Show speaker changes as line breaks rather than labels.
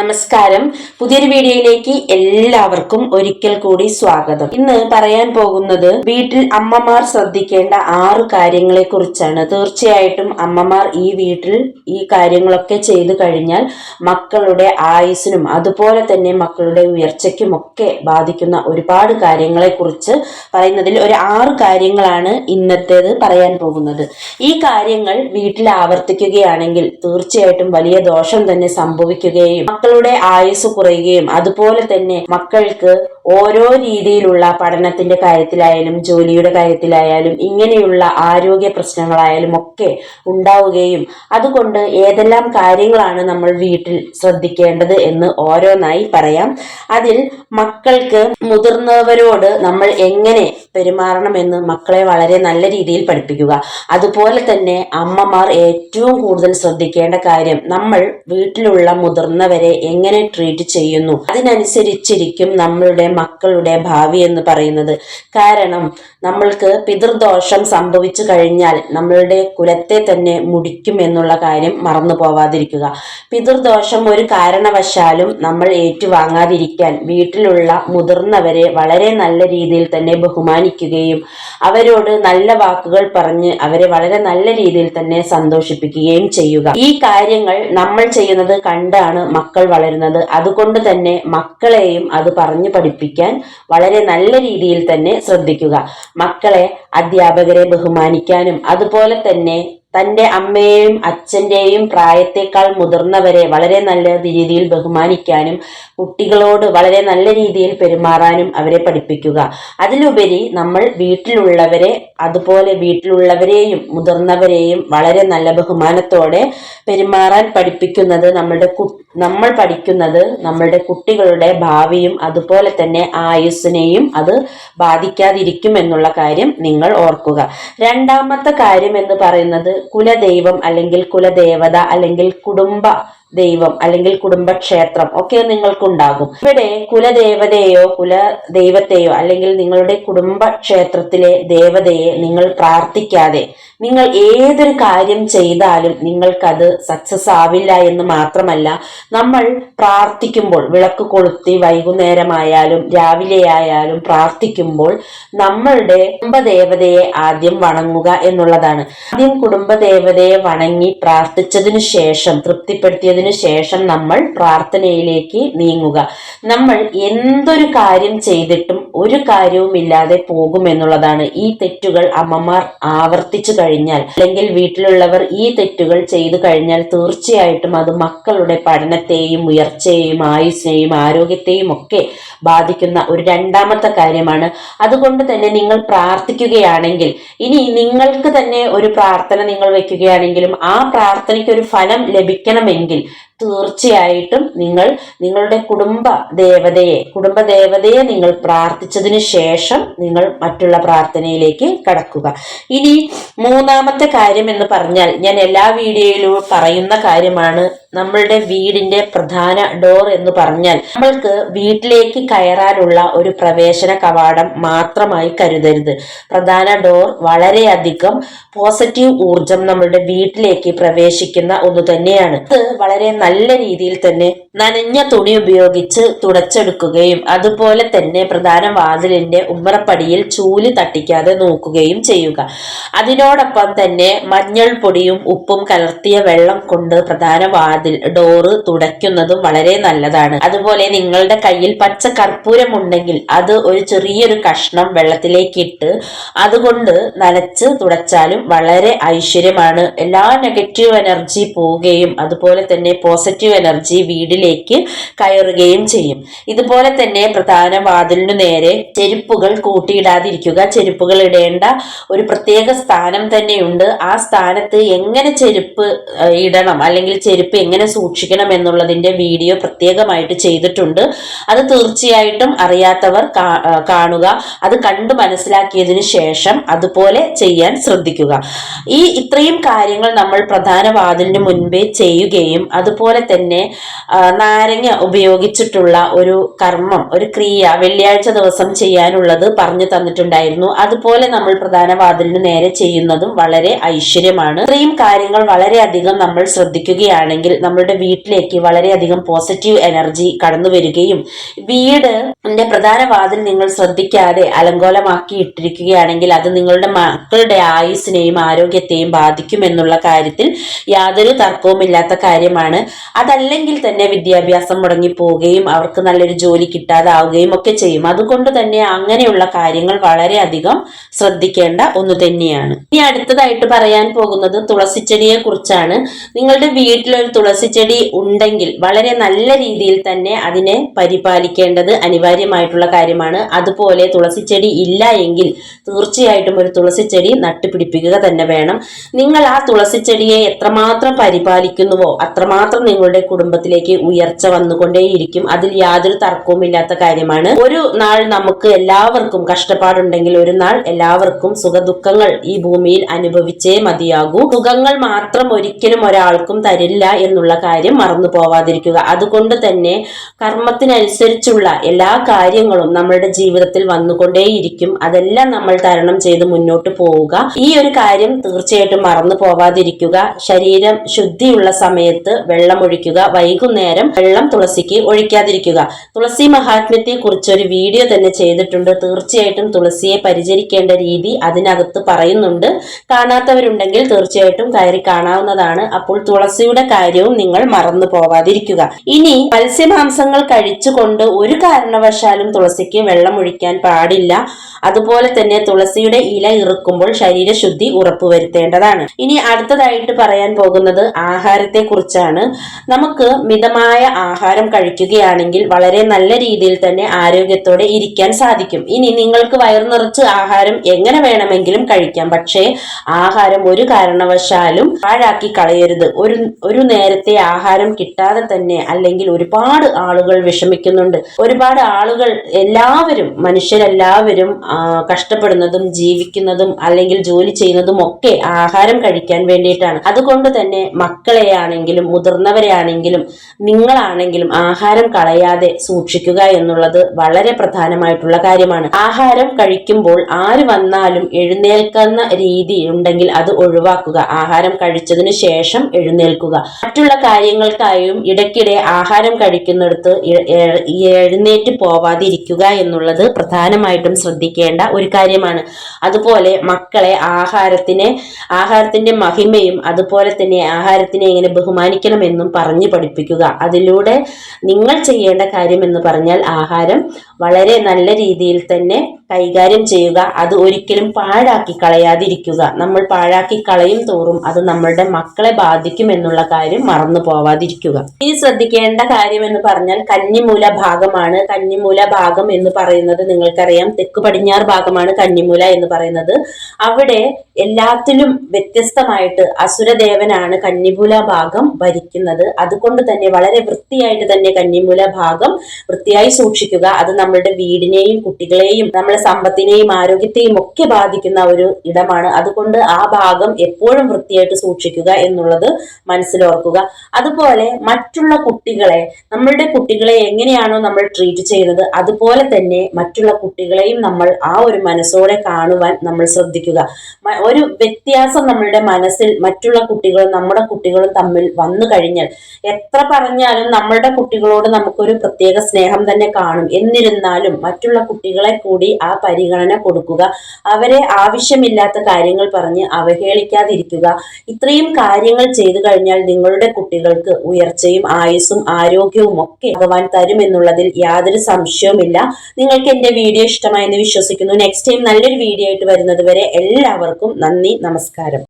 നമസ്കാരം. പുതിയൊരു വീഡിയോയിലേക്ക് എല്ലാവർക്കും ഒരിക്കൽ കൂടി സ്വാഗതം. ഇന്ന് പറയാൻ പോകുന്നത് വീട്ടിൽ അമ്മമാർ ശ്രദ്ധിക്കേണ്ട ആറ് കാര്യങ്ങളെ കുറിച്ചാണ്. തീർച്ചയായിട്ടും അമ്മമാർ ഈ വീട്ടിൽ ഈ കാര്യങ്ങളൊക്കെ ചെയ്തു കഴിഞ്ഞാൽ മക്കളുടെ ആയുസ്സിനും അതുപോലെ തന്നെ മക്കളുടെ ഉയർച്ചയ്ക്കും ഒക്കെ ബാധിക്കുന്ന ഒരുപാട് കാര്യങ്ങളെ കുറിച്ച് പറയുന്നതിൽ ഒരു ആറ് കാര്യങ്ങളാണ് ഇന്നത്തേത് പറയാൻ പോകുന്നത്. ഈ കാര്യങ്ങൾ വീട്ടിൽ ആവർത്തിക്കുകയാണെങ്കിൽ തീർച്ചയായിട്ടും വലിയ ദോഷം തന്നെ സംഭവിക്കുകയും മക്കളുടെ ആയുസ് കുറയുകയും അതുപോലെ തന്നെ മക്കൾക്ക് ഓരോ രീതിയിലുള്ള പഠനത്തിന്റെ കാര്യത്തിലായാലും ജോലിയുടെ കാര്യത്തിലായാലും ഇങ്ങനെയുള്ള ആരോഗ്യ പ്രശ്നങ്ങളായാലും ഒക്കെ ഉണ്ടാവുകയും അതുകൊണ്ട് ഏതെല്ലാം കാര്യങ്ങളാണ് നമ്മൾ വീട്ടിൽ ശ്രദ്ധിക്കേണ്ടത് എന്ന് ഓരോന്നായി പറയാം. അതിൽ മക്കൾക്ക് മുതിർന്നവരോട് നമ്മൾ എങ്ങനെ പെരുമാറണമെന്ന് മക്കളെ വളരെ നല്ല രീതിയിൽ പഠിപ്പിക്കുക. അതുപോലെ തന്നെ അമ്മമാർ ഏറ്റവും കൂടുതൽ ശ്രദ്ധിക്കേണ്ട കാര്യം നമ്മൾ വീട്ടിലുള്ള മുതിർന്നവരെ എങ്ങനെ ട്രീറ്റ് ചെയ്യുന്നു? അതിനനുസരിച്ചിരിക്കും നമ്മളുടെ മക്കളുടെ ഭാവി എന്ന് പറയുന്നത്. കാരണം നമ്മൾക്ക് പിതൃദോഷം സംഭവിച്ചു കഴിഞ്ഞാൽ നമ്മളുടെ കുലത്തെ തന്നെ മുടിക്കും എന്നുള്ള കാര്യം മറന്നു പോവാതിരിക്കുക. പിതൃദോഷം ഒരു കാരണവശാലും നമ്മൾ ഏറ്റുവാങ്ങാതിരിക്കാൻ വീട്ടിലുള്ള മുതിർന്നവരെ വളരെ നല്ല രീതിയിൽ തന്നെ ബഹുമാനിക്കുകയും അവരോട് നല്ല വാക്കുകൾ പറഞ്ഞ് അവരെ വളരെ നല്ല രീതിയിൽ തന്നെ സന്തോഷിപ്പിക്കുകയും ചെയ്യുക. ഈ കാര്യങ്ങൾ നമ്മൾ ചെയ്യുന്നത് കണ്ടാണ് മക്കൾ വളരുന്നത്. അതുകൊണ്ട് തന്നെ മക്കളെയും അത് പറഞ്ഞു പഠിപ്പിക്കാൻ വളരെ നല്ല രീതിയിൽ തന്നെ ശ്രദ്ധിക്കുക. മക്കളെ അധ്യാപകരെ ബഹുമാനിക്കാനും അതുപോലെ തന്നെ തന്റെ അമ്മയെയും അച്ഛന്റെയും പ്രായത്തേക്കാൾ മുതിർന്നവരെ വളരെ നല്ല രീതിയിൽ ബഹുമാനിക്കാനും കുട്ടികളോട് വളരെ നല്ല രീതിയിൽ പെരുമാറാനും അവരെ പഠിപ്പിക്കുക. അതിലുപരി നമ്മൾ വീട്ടിലുള്ളവരെ അതുപോലെ വീട്ടിലുള്ളവരെയും മുതിർന്നവരെയും വളരെ നല്ല ബഹുമാനത്തോടെ പെരുമാറാൻ പഠിപ്പിക്കുന്നത് നമ്മളുടെ നമ്മൾ പഠിക്കുന്നത് നമ്മളുടെ കുട്ടികളുടെ ഭാവിയും അതുപോലെ തന്നെ ആയുസ്സിനെയും അത് ബാധിക്കാതിരിക്കും എന്നുള്ള കാര്യം നിങ്ങൾ ഓർക്കുക. രണ്ടാമത്തെ കാര്യം എന്ന് പറയുന്നത് കുലദൈവം അല്ലെങ്കിൽ കുലദേവത അല്ലെങ്കിൽ കുടുംബ ദൈവം അല്ലെങ്കിൽ കുടുംബക്ഷേത്രം ഒക്കെ നിങ്ങൾക്കുണ്ടാകും. ഇവിടെ കുലദേവതയോ കുല ദൈവത്തെയോ അല്ലെങ്കിൽ നിങ്ങളുടെ കുടുംബക്ഷേത്രത്തിലെ ദേവതയെ നിങ്ങൾ പ്രാർത്ഥിക്കാതെ നിങ്ങൾ ഏതൊരു കാര്യം ചെയ്താലും നിങ്ങൾക്കത് സക്സസ് ആവില്ല എന്ന് മാത്രമല്ല നമ്മൾ പ്രാർത്ഥിക്കുമ്പോൾ വിളക്ക് കൊളുത്തി വൈകുന്നേരമായാലും രാവിലെ ആയാലും പ്രാർത്ഥിക്കുമ്പോൾ നമ്മളുടെ കുടുംബദേവതയെ ആദ്യം വണങ്ങുക എന്നുള്ളതാണ്. ആദ്യം കുടുംബദേവതയെ വണങ്ങി പ്രാർത്ഥിച്ചതിനു ശേഷം തൃപ്തിപ്പെടുത്തിയതിനു ശേഷം നമ്മൾ പ്രാർത്ഥനയിലേക്ക് നീങ്ങുക. നമ്മൾ എന്തൊരു കാര്യം ചെയ്തിട്ടും ഒരു കാര്യവുമില്ലാതെ പോകുമെന്നുള്ളതാണ്. ഈ തെറ്റുകൾ അമ്മമാർ ആവർത്തിച്ചു കഴിഞ്ഞാൽ അല്ലെങ്കിൽ വീട്ടിലുള്ളവർ ഈ തെറ്റുകൾ ചെയ്തു കഴിഞ്ഞാൽ തീർച്ചയായിട്ടും അത് മക്കളുടെ പഠനത്തെയും ഉയർച്ചയെയും ആയുസ്സിനെയും ആരോഗ്യത്തെയും ഒക്കെ ബാധിക്കുന്ന ഒരു രണ്ടാമത്തെ കാര്യമാണ്. അതുകൊണ്ട് തന്നെ നിങ്ങൾ പ്രാർത്ഥിക്കുകയാണെങ്കിൽ ഇനി നിങ്ങൾക്ക് തന്നെ ഒരു പ്രാർത്ഥന നിങ്ങൾ വെക്കുകയാണെങ്കിലും ആ പ്രാർത്ഥനയ്ക്ക് ഒരു ഫലം ലഭിക്കണമെങ്കിൽ തീർച്ചയായിട്ടും നിങ്ങൾ നിങ്ങളുടെ കുടുംബ ദേവതയെ കുടുംബ ദേവതയെ നിങ്ങൾ പ്രാർത്ഥിച്ചതിന് ശേഷം നിങ്ങൾ മറ്റുള്ള പ്രാർത്ഥനയിലേക്ക് കടക്കുക. ഇനി മൂന്നാമത്തെ കാര്യം എന്ന് പറഞ്ഞാൽ ഞാൻ എല്ലാ വീഡിയോയിലും പറയുന്ന കാര്യമാണ്. നമ്മളുടെ വീടിന്റെ പ്രധാന ഡോർ എന്ന് പറഞ്ഞാൽ നമ്മൾക്ക് വീട്ടിലേക്ക് കയറാനുള്ള ഒരു പ്രവേശന കവാടം മാത്രമായി കരുതരുത്. പ്രധാന ഡോർ വളരെയധികം പോസിറ്റീവ് ഊർജം നമ്മളുടെ വീട്ടിലേക്ക് പ്രവേശിക്കുന്ന ഒന്ന് തന്നെയാണ്. അത് വളരെ നല്ല രീതിയിൽ തന്നെ നനഞ്ഞ തുണി ഉപയോഗിച്ച് തുടച്ചെടുക്കുകയും അതുപോലെ തന്നെ പ്രധാന വാതിലിന്റെ ഉമ്മറപ്പടിയിൽ ചൂൽ തട്ടിക്കാതെ നോക്കുകയും ചെയ്യുക. അതിനോടൊപ്പം തന്നെ മഞ്ഞൾ പൊടിയും ഉപ്പും കലർത്തിയ വെള്ളം കൊണ്ട് പ്രധാന വാതിൽ ഡോറ് തുടയ്ക്കുന്നതും വളരെ നല്ലതാണ്. അതുപോലെ നിങ്ങളുടെ കയ്യിൽ പച്ച കർപ്പൂരം ഉണ്ടെങ്കിൽ അത് ഒരു ചെറിയൊരു കഷ്ണം വെള്ളത്തിലേക്ക് ഇട്ട് അതുകൊണ്ട് നനച്ച് തുടച്ചാലും വളരെ ഐശ്വര്യമാണ്. എല്ലാ നെഗറ്റീവ് എനർജി പോവുകയും അതുപോലെ തന്നെ പോസിറ്റീവ് എനർജി വീടിലേക്ക് കയറുകയും ചെയ്യും. ഇതുപോലെ തന്നെ പ്രധാന വാതിലിനു നേരെ ചെരുപ്പുകൾ കൂട്ടിയിടാതിരിക്കുക ചെരുപ്പുകൾ ഇടേണ്ട ഒരു പ്രത്യേക സ്ഥാനം തന്നെയുണ്ട്. ആ സ്ഥാനത്ത് എങ്ങനെ ചെരുപ്പ് ഇടണം? അല്ലെങ്കിൽ ചെരുപ്പ് എങ്ങനെ സൂക്ഷിക്കണം എന്നുള്ളതിന്റെ വീഡിയോ പ്രത്യേകമായിട്ട് ചെയ്തിട്ടുണ്ട്. അത് തീർച്ചയായിട്ടും അറിയാത്തവർ കാണുക. അത് കണ്ടു മനസ്സിലാക്കിയതിനു ശേഷം അതുപോലെ ചെയ്യാൻ ശ്രദ്ധിക്കുക. ഈ ഇത്രയും കാര്യങ്ങൾ നമ്മൾ പ്രധാന വാതിലിന് മുൻപേ ചെയ്യുകയും അതുപോലെ തന്നെ നാരങ്ങ ഉപയോഗിച്ചിട്ടുള്ള ഒരു കർമ്മം ഒരു ക്രിയ വെള്ളിയാഴ്ച ദിവസം ചെയ്യാനുള്ളത് പറഞ്ഞു തന്നിട്ടുണ്ടായിരുന്നു. അതുപോലെ നമ്മൾ പ്രധാന വാതിലിന് നേരെ ചെയ്യുന്നതും വളരെ ഐശ്വര്യമാണ്. ഇത്രയും കാര്യങ്ങൾ വളരെയധികം നമ്മൾ ശ്രദ്ധിക്കുകയാണെങ്കിൽ നമ്മളുടെ വീട്ടിലേക്ക് വളരെയധികം പോസിറ്റീവ് എനർജി കടന്നു വരികയും വീട് എന്റെ പ്രധാന വാതിൽ നിങ്ങൾ ശ്രദ്ധിക്കാതെ അലങ്കോലമാക്കി ഇട്ടിരിക്കുകയാണെങ്കിൽ അത് നിങ്ങളുടെ മക്കളുടെ ആയുസിനെയും ആരോഗ്യത്തെയും ബാധിക്കുമെന്നുള്ള കാര്യത്തിൽ യാതൊരു തർക്കവുമില്ലാത്ത കാര്യമാണ്. അതല്ലെങ്കിൽ തന്നെ വിദ്യാഭ്യാസം മുടങ്ങി പോവുകയും അവർക്ക് നല്ലൊരു ജോലി കിട്ടാതാവുകയും ഒക്കെ ചെയ്യും. അതുകൊണ്ട് തന്നെ അങ്ങനെയുള്ള കാര്യങ്ങൾ വളരെയധികം ശ്രദ്ധിക്കേണ്ട ഒന്ന് തന്നെയാണ്. ഇനി അടുത്തതായിട്ട് പറയാൻ പോകുന്നത് തുളസിച്ചെടിയെ കുറിച്ചാണ് നിങ്ങളുടെ വീട്ടിലൊരു തുളസിച്ചെടി ഉണ്ടെങ്കിൽ വളരെ നല്ല രീതിയിൽ തന്നെ അതിനെ പരിപാലിക്കേണ്ടത് അനിവാര്യമായിട്ടുള്ള കാര്യമാണ്. അതുപോലെ തുളസി ചെടി ഇല്ല എങ്കിൽ തീർച്ചയായിട്ടും ഒരു തുളസി ചെടി നട്ടുപിടിപ്പിക്കുക തന്നെ വേണം. നിങ്ങൾ ആ തുളസി ചെടിയെ എത്രമാത്രം പരിപാലിക്കുന്നുവോ അത്രമാത്രം നിങ്ങളുടെ കുടുംബത്തിലേക്ക് ഉയർച്ച വന്നുകൊണ്ടേയിരിക്കും. അതിൽ യാതൊരു തർക്കവും ഇല്ലാത്ത കാര്യമാണ്. ഒരു നാൾ നമുക്ക് എല്ലാവർക്കും കഷ്ടപ്പാടുണ്ടെങ്കിൽ ഒരു നാൾ എല്ലാവർക്കും സുഖദുഃഖങ്ങൾ ഈ ഭൂമിയിൽ അനുഭവിച്ചേ മതിയാകൂ. സുഖങ്ങൾ മാത്രം ഒരിക്കലും ഒരാൾക്കും തരില്ല എന്നുള്ള കാര്യം മറന്നു പോവാതിരിക്കുക. അതുകൊണ്ട് തന്നെ കർമ്മത്തിനനുസരിച്ചുള്ള എല്ലാ കാര്യങ്ങളും നമ്മളുടെ ജീവിതത്തിൽ വന്നുകൊണ്ടേയിരിക്കും. അതെല്ലാം നമ്മൾ തരണം ചെയ്ത് മുന്നോട്ട് പോവുക. ഈ ഒരു കാര്യം തീർച്ചയായിട്ടും മറന്നു പോവാതിരിക്കുക. ശരീരം ശുദ്ധിയുള്ള സമയത്ത് വെള്ളം ഒഴിക്കുക. വൈകുന്നേരം വെള്ളം തുളസിക്ക് ഒഴിക്കാതിരിക്കുക. തുളസി മഹാത്മ്യത്തെ കുറിച്ച് ഒരു വീഡിയോ തന്നെ ചെയ്തിട്ടുണ്ട്. തീർച്ചയായിട്ടും തുളസിയെ പരിചരിക്കേണ്ട രീതി അതിനകത്ത് പറയുന്നുണ്ട്. കാണാത്തവരുണ്ടെങ്കിൽ തീർച്ചയായിട്ടും കയറി കാണാവുന്നതാണ്. അപ്പോൾ തുളസിയുടെ കാര്യവും നിങ്ങൾ മറന്നു പോവാതിരിക്കുക. ഇനി മത്സ്യമാംസങ്ങൾ കഴിച്ചുകൊണ്ട് ഒരു കാരണവശാലും തുളസിക്ക് വെള്ളം ഒഴിക്കാൻ പാടില്ല. അതുപോലെ തന്നെ തുളസിയുടെ ഇല ഇറുക്കുമ്പോൾ ശരീരശുദ്ധി ഉറപ്പുവരുത്തേണ്ടതാണ്. ഇനി അടുത്തതായിട്ട് പറയാൻ പോകുന്നത് ആഹാരത്തെ കുറിച്ചാണ് നമുക്ക് മിതമായ ആഹാരം കഴിക്കുകയാണെങ്കിൽ വളരെ നല്ല രീതിയിൽ തന്നെ ആരോഗ്യത്തോടെ ഇരിക്കാൻ സാധിക്കും. ഇനി നിങ്ങൾക്ക് വയറു നിറച്ച് ആഹാരം എങ്ങനെ വേണമെങ്കിലും കഴിക്കാം. പക്ഷേ ആഹാരം ഒരു കാരണവശാലും പാഴാക്കി കളയരുത്. ഒരു ഒരു നേരത്തെ ആഹാരം കിട്ടാതെ തന്നെ അല്ലെങ്കിൽ ഒരുപാട് ആളുകൾ വിഷമിക്കുന്നുണ്ട്. ഒരുപാട് ആളുകൾ എല്ലാവരും മനുഷ്യരെല്ലാവരും കഷ്ടപ്പെടുന്നതും ജീവിക്കുന്നതും അല്ലെങ്കിൽ ജോലി ചെയ്യുന്നതും ഒക്കെ ആഹാരം കഴിക്കാൻ വേണ്ടിയിട്ടാണ്. അതുകൊണ്ട് തന്നെ മക്കളെ ആണെങ്കിലും മുതിർന്നവരെ ആണെങ്കിലും നിങ്ങളാണെങ്കിലും ആഹാരം കളയാതെ സൂക്ഷിക്കുക എന്നുള്ളത് വളരെ പ്രധാനമായിട്ടുള്ള കാര്യമാണ്. ആഹാരം കഴിക്കുമ്പോൾ ആര് വന്നാലും എഴുന്നേൽക്കുന്ന രീതി ഉണ്ടെങ്കിൽ അത് ഒഴിവാക്കുക. ആഹാരം കഴിച്ചതിന് ശേഷം എഴുന്നേൽക്കുക. മറ്റുള്ള കാര്യങ്ങൾക്കായും ഇടയ്ക്കിടെ ആഹാരം കഴിക്കുന്നിടത്ത് എഴുന്നേറ്റ് പോവാതിരിക്കുക എന്നുള്ളത് പ്രധാനമായിട്ടും ശ്രദ്ധിക്കേണ്ട ഒരു കാര്യമാണ്. അതുപോലെ മക്കളെ ആഹാരത്തിനെ ആഹാരത്തിന്റെ മഹിമയും അതുപോലെ തന്നെ ആഹാരത്തിനെ എങ്ങനെ ബഹുമാനിക്കണമെന്നും പറഞ്ഞു പഠിപ്പിക്കുക. അതിലൂടെ നിങ്ങൾ ചെയ്യേണ്ട കാര്യം എന്ന് പറഞ്ഞാൽ ആഹാരം വളരെ നല്ല രീതിയിൽ തന്നെ കൈകാര്യം ചെയ്യുക അത് ഒരിക്കലും പാഴാക്കി കളയാതിരിക്കുക. നമ്മൾ പാഴാക്കി കളയും തോറും അത് നമ്മളുടെ മക്കളെ ബാധിക്കും എന്നുള്ള കാര്യം മറന്നു പോവാതിരിക്കുക. ഇനി ശ്രദ്ധിക്കേണ്ട കാര്യം എന്ന് പറഞ്ഞാൽ കന്നിമൂല ഭാഗമാണ്. കന്നിമൂല ഭാഗം എന്ന് പറയുന്നത് നിങ്ങൾക്കറിയാം. തെക്ക് പടിഞ്ഞാറ് ഭാഗമാണ് കന്നിമൂല എന്ന് പറയുന്നത്. അവിടെ എല്ലാത്തിലും വ്യത്യസ്തമായിട്ട് അസുരദേവനാണ് കന്നിമൂല ഭാഗം ഭരിക്കുന്നത്. അതുകൊണ്ട് തന്നെ വളരെ വൃത്തിയായിട്ട് തന്നെ കന്നിമൂല ഭാഗം വൃത്തിയായി സൂക്ഷിക്കുക. അത് നമ്മളുടെ വീടിനെയും കുട്ടികളെയും നമ്മളെ സമ്പത്തിനെയും ആരോഗ്യത്തെയും ഒക്കെ ബാധിക്കുന്ന ഒരു ഇടമാണ്. അതുകൊണ്ട് ആ ഭാഗം എപ്പോഴും വൃത്തിയായിട്ട് സൂക്ഷിക്കുക എന്നുള്ളത് മനസ്സിലോർക്കുക. അതുപോലെ മറ്റുള്ള കുട്ടികളെ നമ്മളുടെ കുട്ടികളെ എങ്ങനെയാണോ നമ്മൾ ട്രീറ്റ് ചെയ്യുന്നത് അതുപോലെ തന്നെ മറ്റുള്ള കുട്ടികളെയും നമ്മൾ ആ ഒരു മനസ്സോടെ കാണുവാൻ നമ്മൾ ശ്രദ്ധിക്കുക. ഒരു വ്യത്യാസം നമ്മളുടെ മനസ്സിൽ മറ്റുള്ള കുട്ടികളും നമ്മുടെ കുട്ടികളും തമ്മിൽ വന്നു കഴിഞ്ഞാൽ എത്ര പറഞ്ഞാലും നമ്മളുടെ കുട്ടികളോട് നമുക്കൊരു പ്രത്യേക സ്നേഹം തന്നെ കാണും. എന്നിരുന്നാലും മറ്റുള്ള കുട്ടികളെ കൂടി ആ പരിഗണന കൊടുക്കുക. അവരെ ആവശ്യമില്ലാത്ത കാര്യങ്ങൾ പറഞ്ഞ് അവഹേളിക്കാതിരിക്കുക. ഇത്രയും കാര്യങ്ങൾ ചെയ്തു കഴിഞ്ഞാൽ നിങ്ങളുടെ കുട്ടികൾക്ക് ഉയർച്ചയും ആയുസ്സും ആരോഗ്യവും ഒക്കെ ഭഗവാൻ തരുമെന്നുള്ളതിൽ യാതൊരു സംശയവുമില്ല. നിങ്ങൾക്ക് എന്റെ വീഡിയോ ഇഷ്ടമായെന്ന് വിശ്വസിക്കുന്നു. നെക്സ്റ്റ് ടൈം നല്ലൊരു വീഡിയോ ആയിട്ട് വരുന്നത് വരെ എല്ലാവർക്കും നന്ദി നമസ്കാരം.